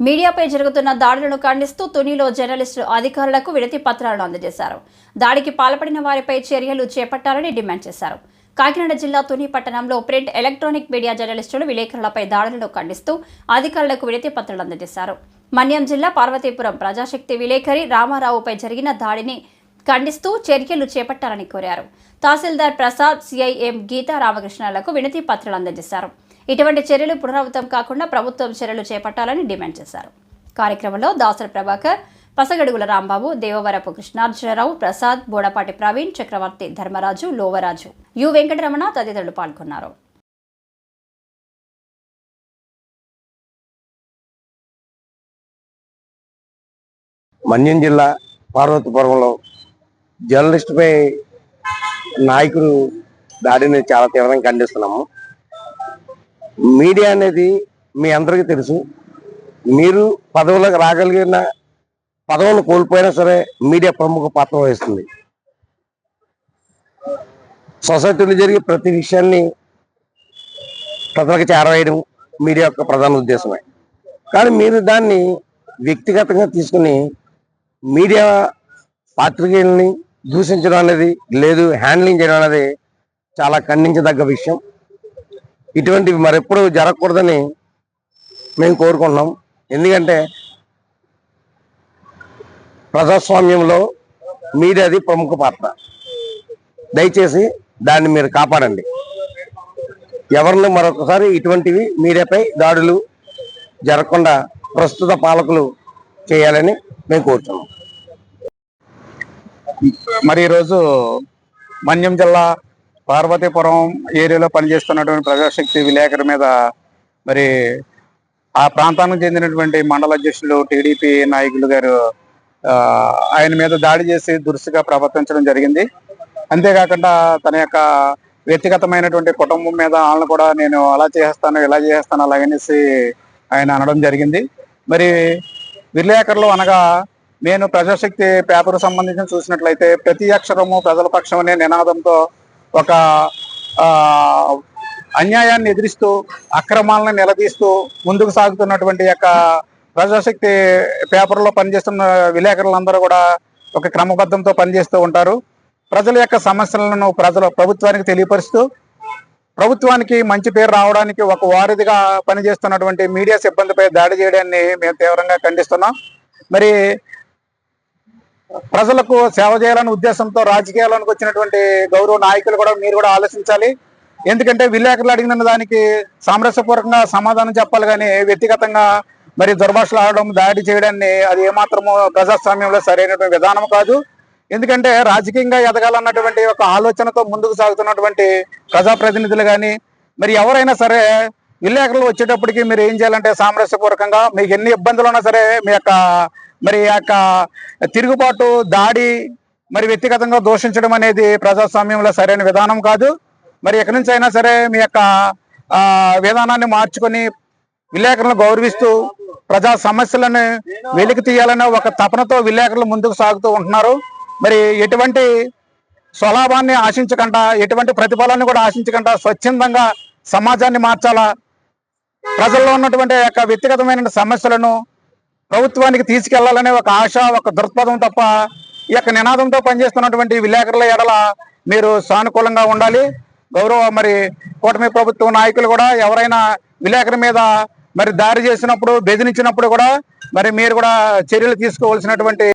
మీడియాపై జరుగుతున్న దాడులను ఖండిస్తూ తునిలో జర్నలిస్టులు అధికారులకు వినతి పత్రాలను అందజేశారు. దాడికి పాల్పడిన వారిపై చర్యలు చేపట్టాలని డిమాండ్ చేశారు. కాకినాడ జిల్లా తుని పట్టణంలో ప్రింట్ ఎలక్ట్రానిక్ మీడియా జర్నలిస్టులు విలేకరులపై దాడులను ఖండిస్తూ అధికారులకు వినతి పత్రాలు అందజేశారు. మన్యం జిల్లా పార్వతీపురం ప్రజాశక్తి విలేకరి రామారావుపై జరిగిన దాడిని ఖండిస్తూ చర్యలు చేపట్టాలని కోరారు. తహసీల్దార్ ప్రసాద్ సిఐఎం గీతా రామకృష్ణలకు వినతి పత్రాలు అందజేశారు. ఇటువంటి చర్యలు పునరావృతం కాకుండా ప్రభుత్వం చర్యలు చేపట్టాలని డిమాండ్ చేశారు. కార్యక్రమంలో దాసరి ప్రభాకర్ పసగడుగుల రాంబాబు దేవవరపు కృష్ణార్జునరావు ప్రసాద్ బోడపాటి ప్రవీణ్ చక్రవర్తి ధర్మరాజు లోవరాజు యు వెంకటరమణ తదితరులు పాల్గొన్నారు. మన్యం జిల్లా పార్వతీపురంలో జర్నలిస్టుపై నాయకుడు దాడిని చాలా తీవ్రంగా ఖండిస్తున్నాము. మీడియా అనేది మీ అందరికీ తెలుసు. మీరు పదవులకు రాగలిగిన పదవులు కోల్పోయినా సరే మీడియా ప్రముఖ పాత్ర వహిస్తుంది. సొసైటీలో జరిగే ప్రతి విషయాన్ని ప్రజలకు చేరవేయడం మీడియా యొక్క ప్రధాన ఉద్దేశమే. కానీ మీరు దాన్ని వ్యక్తిగతంగా తీసుకుని మీడియా పాత్రికేయుల్ని దూషించడం అనేది లేదు హ్యాండ్లింగ్ చేయడం అనేది చాలా ఖండించదగ్గ విషయం. ఇటువంటివి మరెప్పుడు జరగకూడదని మేము కోరుకుంటున్నాం. ఎందుకంటే ప్రజాస్వామ్యంలో మీడియాది ప్రముఖ పాత్ర. దయచేసి దాన్ని మీరు కాపాడండి. ఎవరిని మరొకసారి ఇటువంటివి మీడియాపై దాడులు జరగకుండా ప్రస్తుత పాలకులు చేయాలని మేము కోరుతున్నాం. మరి ఈరోజు మన్యం జిల్లా పార్వతీపురం ఏరియాలో పనిచేస్తున్నటువంటి ప్రజాశక్తి విలేకరి మీద మరి ఆ ప్రాంతానికి చెందినటువంటి మండల అధ్యక్షులు టీడీపీ నాయకులు గారు ఆయన మీద దాడి చేసి దురుసుగా ప్రవర్తించడం జరిగింది. అంతేకాకుండా తన యొక్క వ్యక్తిగతమైనటువంటి కుటుంబం మీద వాళ్ళని కూడా నేను అలా చేస్తాను ఇలా చేస్తాను అలాగనేసి ఆయన అనడం జరిగింది. మరి విలేకరులు అనగా నేను ప్రజాశక్తి పేపర్ సంబంధించి చూసినట్లయితే ప్రతి అక్షరము ప్రజల పక్షం అనే నినాదంతో ఒక అన్యాయాన్ని ఎదిరిస్తూ అక్రమాలను నిలదీస్తూ ముందుకు సాగుతున్నటువంటి యొక్క ప్రజాశక్తి పేపర్లో పనిచేస్తున్న విలేకరులందరూ కూడా ఒక క్రమబద్ధంతో పనిచేస్తూ ఉంటారు. ప్రజల యొక్క సమస్యలను ప్రజల ప్రభుత్వానికి తెలియపరుస్తూ ప్రభుత్వానికి మంచి పేరు రావడానికి ఒక వారధిగా పనిచేస్తున్నటువంటి మీడియా సిబ్బందిపై దాడి చేయడాన్ని మేము తీవ్రంగా ఖండిస్తున్నాం. మరి ప్రజలకు సేవ చేయాలనే ఉద్దేశంతో రాజకీయాలకు వచ్చినటువంటి గౌరవ నాయకులు కూడా మీరు కూడా ఆలోచించాలి. ఎందుకంటే విలేకరులు అడిగిన దానికి సామరస్యపూర్వకంగా సమాధానం చెప్పాలి కానీ వ్యక్తిగతంగా మరి దుర్భాషలు ఆడడం దాడి చేయడాన్ని అది ఏమాత్రము ప్రజాస్వామ్యంలో సరైనటువంటి విధానం కాదు. ఎందుకంటే రాజకీయంగా ఎదగాలన్నటువంటి ఒక ఆలోచనతో ముందుకు సాగుతున్నటువంటి ప్రజాప్రతినిధులు కానీ మరి ఎవరైనా సరే విలేకరులు వచ్చేటప్పటికి మీరు ఏం చేయాలంటే సామరస్యపూర్వకంగా మీకు ఎన్ని ఇబ్బందులు ఉన్నా సరే మీ యొక్క మరి యొక్క తిరుగుబాటు దాడి మరి వ్యక్తిగతంగా దూషించడం అనేది ప్రజాస్వామ్యంలో సరైన విధానం కాదు. మరి ఎక్కడి నుంచి అయినా సరే మీ యొక్క విధానాన్ని మార్చుకొని విలేకరులను గౌరవిస్తూ ప్రజా సమస్యలను వెలికి తీయాలనే ఒక తపనతో విలేకరులు ముందుకు సాగుతూ ఉంటున్నారు. మరి ఎటువంటి స్వలాభాన్ని ఆశించకుండా ఎటువంటి ప్రతిఫలాన్ని కూడా ఆశించకుండా స్వచ్ఛందంగా సమాజాన్ని మార్చాలా? ప్రజల్లో ఉన్నటువంటి యొక్క వ్యక్తిగతమైన సమస్యలను ప్రభుత్వానికి తీసుకెళ్ళాలనే ఒక ఆశ ఒక దృక్పథం తప్ప ఈ యొక్క నినాదంతో పనిచేస్తున్నటువంటి విలేకరుల ఎడల మీరు సానుకూలంగా ఉండాలి. గౌరవ మరి కూటమి ప్రభుత్వ నాయకులు కూడా ఎవరైనా విలేకరు మీద మరి దారి చేసినప్పుడు బెదిరించినప్పుడు కూడా మరి మీరు కూడా చర్యలు తీసుకోవాల్సినటువంటి